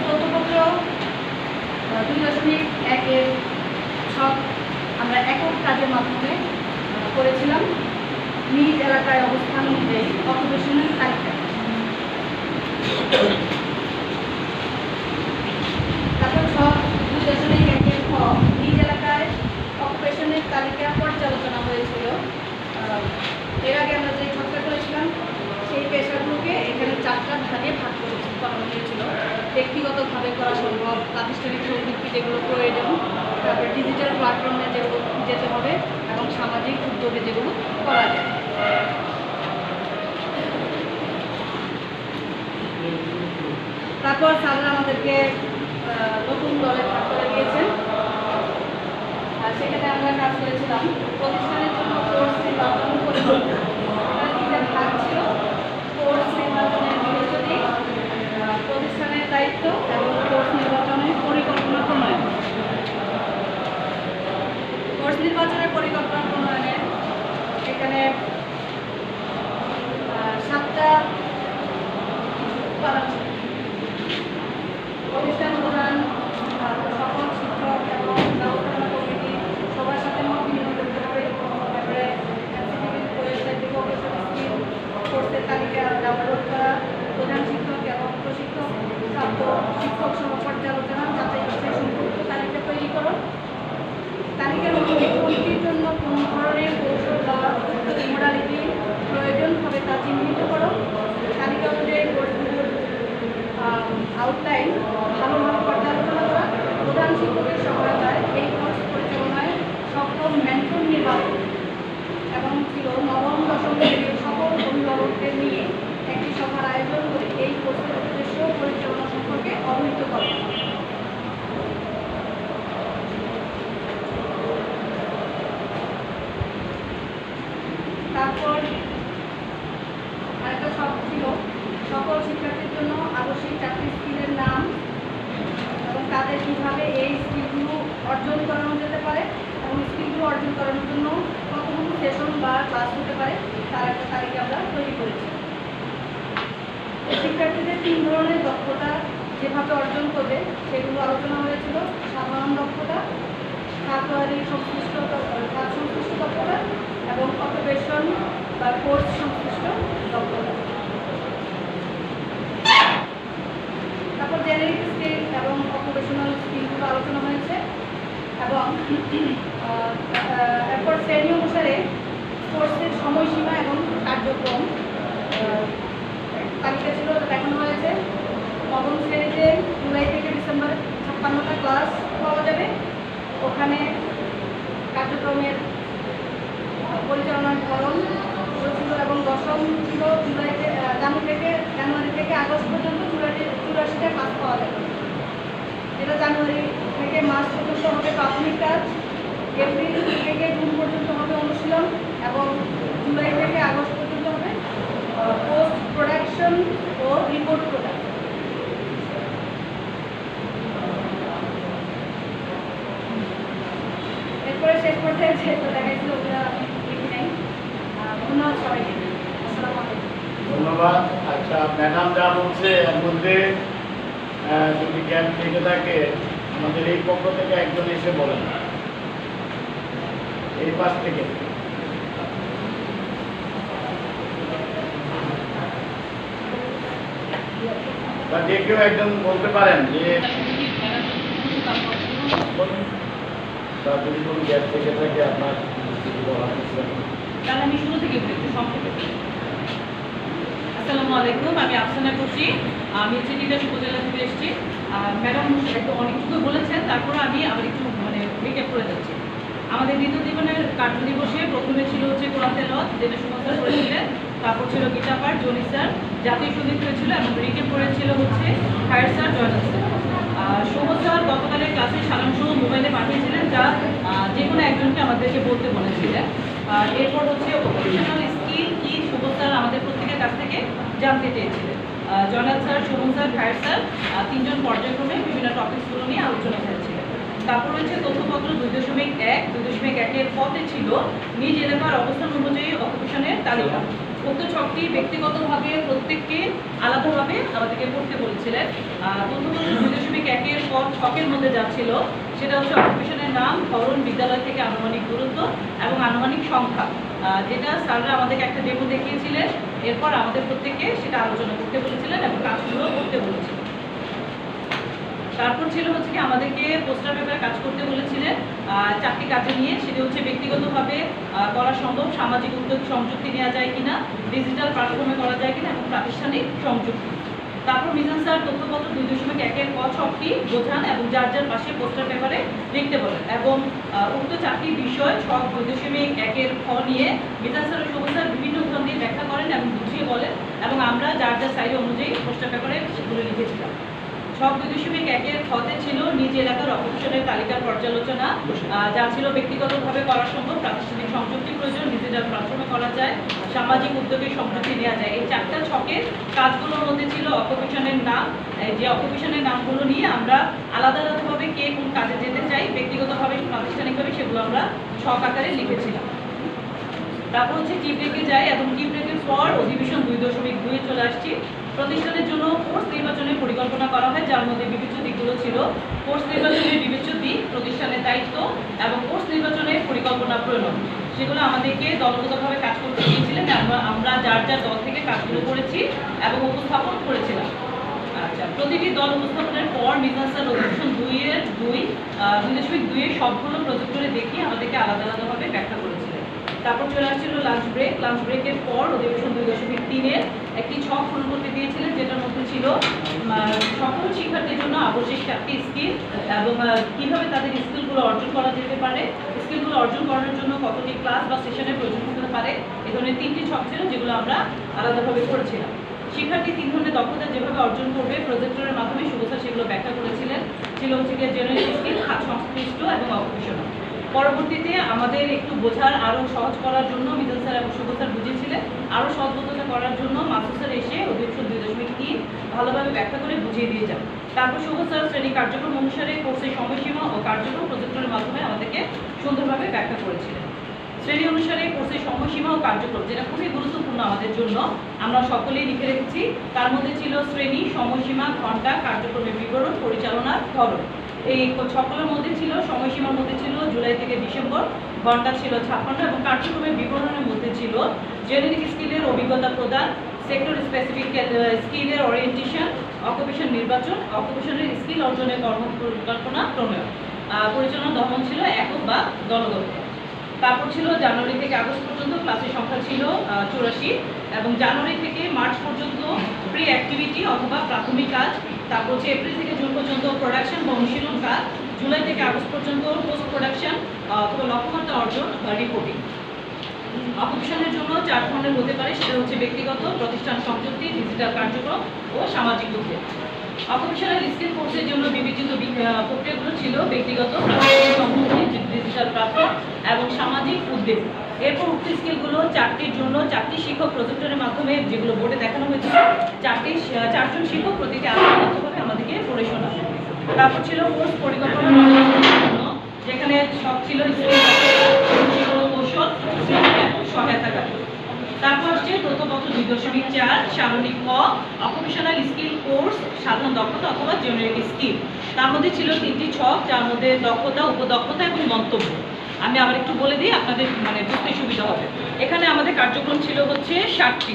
তথ্যপত্র দুই দশমিক একের সব আমরা একক কাজের মাধ্যমে করেছিলাম নিজ এলাকায় অবস্থান অনুযায়ী অকুপেশনের তারপর সব দুই দশমিক একের খ নিজ এলাকায় অকুপেশনের তালিকা পর্যালোচনা হয়েছিল এর আগে আমরা যে ছকটা করেছিলাম, সেই পেশাগুলোকে এখানে চারটা ভাগে করেছি করানো হয়েছিল। ব্যক্তিগতভাবে করা সম্ভব। প্রাতিষ্ঠানিক প্রবৃত্তি যেগুলো প্রয়োজন, তারপরে ডিজিটাল প্ল্যাটফর্মে যেগুলো যেতে হবে এবং সামাজিক উদ্যোগে যেগুলো করা যায়। তারপর স্যাররা আমাদেরকে নতুন দলে ভাগ করে দিয়েছেন। আর সেখানে আমরা কাজ করেছিলাম। প্রতিষ্ঠানের জন্য কোর্স নির্বাচন পরিকল্পনা এখানে তিনটা ভাগ ছিল কোর্স নির্বাচনের বিবেচনী আহ, প্রতিষ্ঠানের দায়িত্ব এবং কোর্স নির্বাচনের পরিকল্পনা প্রণয়ন কোর্স নির্বাচনের পরিকল্পনা প্রণয়নে এখানে আহ, সাতটা উপাদান ছিল প্রতিষ্ঠান প্রধান তারপর সকল শিক্ষক এবং ব্যবস্থাপনা কমিটি সবার সাথে মত বিনিময় করতে হবে তারপরে ওয়েবসাইট থেকে অবসর স্কিম কোর্সের তালিকা ডাউনলোড করা প্রধান শিক্ষক এবং প্রশিক্ষক প্রাপ্ত শিক্ষক সহ পর্যালোচনা যাচাই বাছাই সম্পর্কিত তালিকা তৈরিকরণ তালিকার মধ্যে কোনটির জন্য কোন ধরনের কৌশল বা মোডালিটি প্রয়োজন হবে তা চিহ্নিত করো তালিকা অনুযায়ী কোর্সগুলোর আউটলাইন ভালোভাবে পর্যালোচনা করা প্রধান শিক্ষকের সহায়তায় এই কোর্স পরিচালনায় সক্ষম মেন্টর নির্বাচন এবং ছিল নবম দশম শ্রেণির সকল অভিভাবকদের নিয়ে একটি সভার আয়োজন করে এই কোর্সের উদ্দেশ্য ও পরিচালনা সম্পর্কে অবহিত করা তারপর আরেকটা শখ ছিল সকল শিক্ষার্থীর জন্য আবশ্যিক চাকরি স্কিলের নাম এবং তাদের কীভাবে এই স্কিলগুলো অর্জন করানো যেতে পারে এবং স্কিলগুলো অর্জন করানোর জন্য কতগুলো সেশন বা ক্লাস হতে আমরা তৈরি করেছি। শিক্ষার্থীদের তিন ধরনের দক্ষতা যেভাবে অর্জন করবে, সেগুলো আলোচনা হয়েছিল। সাধারণ দক্ষতা খাতোয়ারি সংশ্লিষ্ট কাজ সংশ্লিষ্ট দক্ষতা এবং অকুপেশন বা কোর্স সংশ্লিষ্ট দক্ষতা। তারপর জেনারিক স্কিল এবং অকুপেশনাল স্কিলগুলো আলোচনা হয়েছে এবং এরপর শ্রেণি অনুসারে কোর্সের সময়সীমা এবং কার্যক্রম তালিকা ছিল দেখানো হয়েছে। নবম শ্রেণীতে জুলাই থেকে ডিসেম্বর ছাপ্পান্নটা ক্লাস পাওয়া যাবে। ওখানে কার্যক্রমের পরিচালনার ধরন ছিল এবং দশম ছিল জুলাই জানুয়ারি থেকে জানুয়ারি থেকে আগস্ট পর্যন্ত চুরাশি চুরাশিটা ক্লাস পাওয়া যাবে। যেটা জানুয়ারি থেকে মার্চ পর্যন্ত হবে প্রাথমিক কাজ। এপ্রিল থেকে জুন পর্যন্ত হবে অনুশীলন। এবং জুলাই থেকে আগস্ট পর্যন্ত হবে পোস্ট প্রোডাকশন ও রিপোর্ট প্রোডাকশন এরপরে শেষ পর্যায়ে যেহেতু দেখাইছিল ওগুলো আমি লিখি নাই। ধন্যবাদ সবাইকে। ধন্যবাদ। আচ্ছা ম্যাডাম যা বলছে এর মধ্যে যদি জ্ঞান থেকে থাকে, আমাদের এই পক্ষ থেকে একজন এসে বলেন। এই পাশ থেকে। আমি শুরু আফসানা করছি আমি নীলাশ উপজেলা থেকে এসেছি। ম্যাডাম একটু অনেক কিছু বলেছেন, তারপর আমি আবার একটু মানে রিক্যাপ করে যাচ্ছি। আমাদের দ্বিতীয় জীবনের কার্য দিবসে প্রথমে ছিল হচ্ছে কোরআন তেলত যেটা সুমস্কার করেছিলেন। তারপর ছিল গীতা পাঠ জনি স্যার জাতীয় সংগীত হয়েছিল এবং রিকে পড়েছিল হচ্ছে ফায়ার স্যার জয়নাল স্যার। স্যার গতকালের ক্লাসের সারাংশ মোবাইলে পাঠিয়েছিলেন যা যে কোনো একজনকে আমাদেরকে বলতে বলেছিলেন। এরপর হচ্ছে ভোকেশনাল স্কিল কি সবুজ স্যার আমাদের প্রত্যেকের কাছ থেকে জানতে চেয়েছিলেন। আহ, জয়নাল স্যার শোভন স্যার ফায়ার স্যার তিনজন পর্যায়ক্রমে বিভিন্ন টপিকসগুলো নিয়ে আলোচনা তারপর রয়েছে তথ্যপত্র দুই দশমিক এক, দুই দশমিক একের পথে ছিল নিজ এলাকার অবস্থান অনুযায়ী অকুপেশনের তালিকা। উক্ত ছকটি ব্যক্তিগতভাবে প্রত্যেককে আলাদাভাবে আমাদেরকে পড়তে বলেছিলেন। তথ্যপত্র দুই দশমিক একের পর ছকের মধ্যে যা ছিল, সেটা হচ্ছে অকুপেশনের নাম, ধরন, বিদ্যালয় থেকে আনুমানিক দূরত্ব এবং আনুমানিক সংখ্যা। যেটা স্যাররা আমাদেরকে একটা ডেমো দেখিয়েছিলেন, এরপর আমাদের প্রত্যেককে সেটা আলোচনা করতে বলেছিলেন এবং কাজগুলো করতে বলেছিলেন। তারপর ছিল হচ্ছে কি আমাদেরকে পোস্টার পেপারে কাজ করতে বলেছিলেন চারটি কাজে নিয়ে। সেটা হচ্ছে ব্যক্তিগতভাবে করা সম্ভব, সামাজিক উদ্যোগ সংযুক্তি নেওয়া যায় কিনা ডিজিটাল প্ল্যাটফর্মে করা যায় কিনা এবং প্রাতিষ্ঠানিক সংযুক্তি। তারপর মিজান স্যার তথ্যপত্র দুই দশমিক একের ক ছকটি বোঝান এবং যার যার পাশে পোস্টার পেপারে লিখতে বলেন এবং উক্ত চারটি বিষয় ছক দুই দশমিক একের খ নিয়ে মিজান স্যার ও স্যার বিভিন্ন উদাহরণ দিয়ে ব্যাখ্যা করেন এবং বুঝিয়ে বলেন এবং আমরা যার যার সাইড অনুযায়ী পোস্টার পেপারে সেগুলো লিখেছিলাম। সব দুই একের খতে ছিল নিজ এলাকার অকুপেশনের তালিকার পর্যালোচনা। যা ছিল ব্যক্তিগতভাবে করা সম্ভব। প্রাতিষ্ঠানিক সংযুক্তি প্রয়োজন নিজেদের প্ল্যাটফর্মে করা যায় সামাজিক উদ্যোগে সংযুক্তি নেওয়া যায়। এই চারটা ছকের কাজগুলোর মধ্যে ছিল অকুপেশনের নাম। যে অকুপেশনের নামগুলো নিয়ে আমরা আলাদা আলাদাভাবে কে কোন কাজে যেতে চাই ব্যক্তিগতভাবে প্রাতিষ্ঠানিকভাবে সেগুলো আমরা ছক আকারে লিখেছিলাম। তারপর হচ্ছে টি ব্রেকে যাই এবং টি ব্রেকের পর অধিবেশন দুই দশমিক দুয়ে চলে আসছি। প্রতিষ্ঠানের জন্য কোর্স নির্বাচনের পরিকল্পনা করা হয়, যার মধ্যে বিবেচ্য দিকগুলো ছিল। কোর্স নির্বাচনের বিবেচ্য দিক, প্রতিষ্ঠানের দায়িত্ব এবং কোর্স নির্বাচনের পরিকল্পনা প্রণয়ন। সেগুলো আমাদেরকে দলগতভাবে কাজ করতে দিয়েছিলেন। আমরা যার যার দল থেকে কাজগুলো করেছি এবং উপস্থাপন করেছিলাম। আচ্ছা প্রতিটি দল উপস্থাপনের পর মিজান স্যার অধিবেশন দুইয়ের দুই দুই দশমিক দুইয়ের সবগুলো প্রজেক্ট করে দেখিয়ে আমাদেরকে আলাদা আলাদাভাবে ব্যাখ্যা তারপর চলে আসছিল লাঞ্চ ব্রেক লাঞ্চ ব্রেকের পর অধিবেশন দুই দশমিক তিনের একটি ছক পূরণ করতে দিয়েছিলেন, যেটার মধ্যে ছিল সকল শিক্ষার্থীর জন্য আবশ্যিক চারটি স্কিল এবং কীভাবে তাদের স্কিলগুলো অর্জন করা যেতে পারে স্কিলগুলো অর্জন করার জন্য কতটি ক্লাস বা সেশনের প্রয়োজন হতে পারে, এ ধরনের তিনটি ছক ছিল যেগুলো আমরা আলাদাভাবে করেছিলাম। শিক্ষার্থী তিন ধরনের দক্ষতা যেভাবে অর্জন করবে প্রজেক্টরের মাধ্যমে শুভস্যার সেগুলো ব্যাখ্যা করেছিলেন। ছিল হচ্ছে জেনারেল স্কিল হাত সংশ্লিষ্ট এবং অকুপেশনাল পরবর্তীতে আমাদের একটু বোঝার আরও সহজ করার জন্য মিদল স্যার এবং শুভ স্যার বুঝিয়েছিলেন আরও সহজবোধতা করার জন্য মাসুদ স্যার এসে অধিবেশন দুই দশমিক তিন ভালোভাবে ব্যাখ্যা করে বুঝিয়ে দিয়ে যান। তারপর শুভ স্যার শ্রেণি কার্যক্রম অনুসারে কোর্সের সময়সীমা ও কার্যক্রম প্রজেক্টরের মাধ্যমে আমাদেরকে সুন্দরভাবে ব্যাখ্যা করেছিলেন। শ্রেণি অনুসারে কোর্সের সময়সীমা ও কার্যক্রম, যেটা খুবই গুরুত্বপূর্ণ আমাদের জন্য, আমরা সকলেই লিখে রেখেছি। তার মধ্যে ছিল শ্রেণি, সময়সীমা, ঘণ্টা, কার্যক্রমের বিবরণ, পরিচালনার ধরন। এই সকলের মধ্যে ছিল, সময়সীমার মধ্যে ছিল, জুলাই থেকে ডিসেম্বর, ঘণ্টা ছিল ছাপ্পান্ন এবং কার্যক্রমের বিবরণের মধ্যে ছিল জেনেরিক স্কিলের অভিজ্ঞতা প্রদান সেক্টর স্পেসিফিক স্কিলের ওরিয়েন্টেশন অকুপেশন নির্বাচন অকুপেশনের স্কিল অর্জনের কর্ম পরিকল্পনা প্রণয়ন পরিচালনা দমন ছিল একক বা দলগত। তারপর ছিল জানুয়ারি থেকে আগস্ট পর্যন্ত ক্লাসের সংখ্যা ছিল চুরাশি এবং জানুয়ারি থেকে মার্চ পর্যন্ত প্রি অ্যাক্টিভিটি অথবা প্রাথমিক কাজ তারপর হচ্ছে এপ্রিল থেকে জুন পর্যন্ত প্রোডাকশন বা অনুশীলন কাজ। জুলাই থেকে আগস্ট পর্যন্ত পোস্ট প্রোডাকশন অথবা লক্ষ্যমাত্রা অর্জন বা রিপোর্টিং অকুপেশনের জন্য চার ধরনের হতে পারে, সেটা হচ্ছে ব্যক্তিগত, প্রতিষ্ঠান সংযুক্তি ডিজিটাল কার্যক্রম ও সামাজিক উদ্যোগ। অকুপেশনাল স্কিল কোর্সের জন্য বিবেচিত প্রক্রিয়াগুলো ছিল ব্যক্তিগত প্ল্যাটফর্ম এবং সামাজিক উদ্যোগ এরপর উক্ত স্কিলগুলো চারটির জন্য চারটি শিক্ষক প্রজেক্টরের মাধ্যমে যেগুলো বোর্ডে দেখানো হয়েছিল, চারটি চারজন শিক্ষক প্রতিটি আলাদাভাবে আমাদেরকে পড়ে শোনা তারপর ছিল কোর্স পরিকল্পনা যেখানে সব ছিল কৌশল এবং সহায়তা কাজ। তারপর হচ্ছে তথ্যপত্র দুই দশমিক চার সারণিক ক অকুপেশনাল স্কিল কোর্স সাধারণ দক্ষতা অথবা জেনারিক স্কিল তার মধ্যে ছিল তিনটি ছক, যার মধ্যে দক্ষতা, উপদক্ষতা এবং মন্তব্য। আমি আবার একটু বলে দিই, আপনাদের মানে বুঝতে সুবিধা হবে। এখানে আমাদের কার্যক্রম ছিল হচ্ছে ষাটটি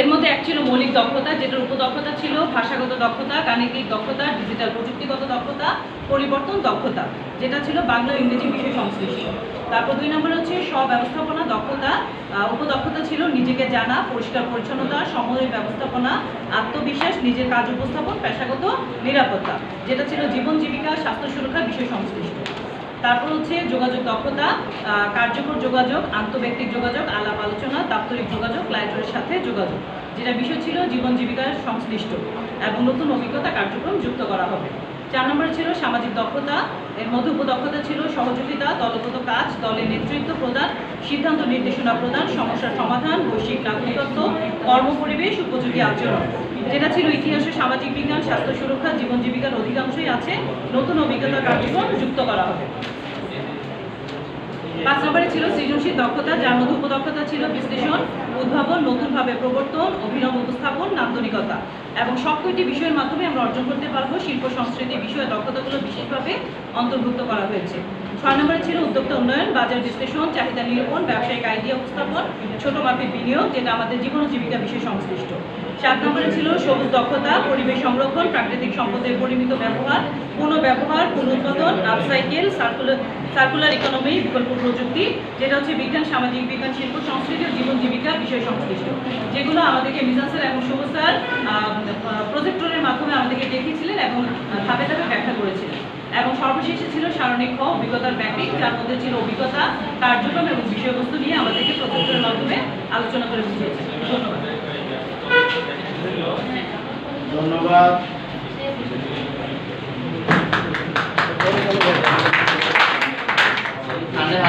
এর মধ্যে এক ছিল মৌলিক দক্ষতা, যেটার উপদক্ষতা ছিল ভাষাগত দক্ষতা, গাণিতিক দক্ষতা ডিজিটাল প্রযুক্তিগত দক্ষতা, পরিবর্তন দক্ষতা, যেটা ছিল বাংলা ইংরেজি বিষয় সংশ্লিষ্ট। তারপর দুই নম্বর হচ্ছে স্বব্যবস্থাপনা দক্ষতা। উপদক্ষতা ছিল নিজেকে জানা, পরিষ্কার পরিচ্ছন্নতা, সময়ের ব্যবস্থাপনা, আত্মবিশ্বাস, নিজের কাজ উপস্থাপন, পেশাগত নিরাপত্তা, যেটা ছিল জীবন, জীবিকা, স্বাস্থ্য সুরক্ষা, বিষয় সংশ্লিষ্ট। তারপর হচ্ছে যোগাযোগ দক্ষতা কার্যকর যোগাযোগ, আন্তঃব্যক্তিক যোগাযোগ, আলাপ আলোচনা দাপ্তরিক যোগাযোগ, ক্লায়েন্টের সাথে যোগাযোগ, যেটা বিষয় ছিল জীবন জীবিকার সংশ্লিষ্ট, এবং নতুন অভিজ্ঞতা কার্যক্রম যুক্ত করা হবে। চার নম্বরে ছিল সামাজিক দক্ষতা, এর মধ্যে উপদক্ষতা ছিল সহযোগিতা, দলগত কাজ, দলের নেতৃত্ব প্রদান, সিদ্ধান্ত নির্দেশনা প্রদান, সমস্যার সমাধান, বৈশ্বিক নাগরিকত্ব কর্মপরিবেশ উপযোগী আচরণ। যেটা ছিল ইতিহাসে সামাজিক বিজ্ঞান, স্বাস্থ্য সুরক্ষা, জীবন জীবিকার অধিকাংশই আছে। নতুন অভিজ্ঞতা কার্যক্রম যুক্ত করা হবে। পাঁচ নম্বরে ছিল সৃজনশীল দক্ষতা, যার মধ্যে উপদক্ষতা ছিল বিশ্লেষণ, উদ্ভাবন, নতুনভাবে প্রবর্তন, অভিনব উপস্থাপন, নান্দনিকতা। এবং সব কয়টি বিষয়ের মাধ্যমে আমরা অর্জন করতে পারব শিল্প, সংস্কৃতি বিষয়ে দক্ষতাগুলো বিশেষভাবে অন্তর্ভুক্ত করা হয়েছে। ছয় নম্বরে ছিল উদ্যোক্তা উন্নয়ন, বাজার বিশ্লেষণ, চাহিদা নিরূপণ, ব্যবসায়িক আইডিয়া উপস্থাপন, ছোট মাপের বিনিয়োগ, যেটা আমাদের জীবন ও জীবিকা বিষয় সংশ্লিষ্ট। সাত নম্বরে ছিল সবুজ দক্ষতা, পরিবেশ সংরক্ষণ, প্রাকৃতিক সম্পদের পরিমিত ব্যবহার পুনঃব্যবহার পুনরুৎপাদন আপসাইকেল সার্কুলার সার্কুলার ইকোনমি বিকল্প প্রযুক্তি, যেটা হচ্ছে বিজ্ঞান, সামাজিক বিজ্ঞান, শিল্প, সংস্কৃতি ও জীবন জীবিকা বিষয় সংশ্লিষ্ট। যেগুলো আমাদেরকে মিজান স্যার এবং শুভ স্যার প্রজেক্টরের মাধ্যমে আমাদেরকে দেখিয়েছিলেন এবং ধাপে ধাপে ব্যাখ্যা করেছিলেন। এবং সর্বশেষে ছিল সারণিক খ অভিজ্ঞতার ব্যাপিং, যার মধ্যে ছিল অভিজ্ঞতা, কার্যক্রম এবং বিষয়বস্তু নিয়ে আমাদেরকে প্রজেক্টরের মাধ্যমে আলোচনা করে বুঝিয়েছেন ধন্যবাদ। ধন্যবাদ।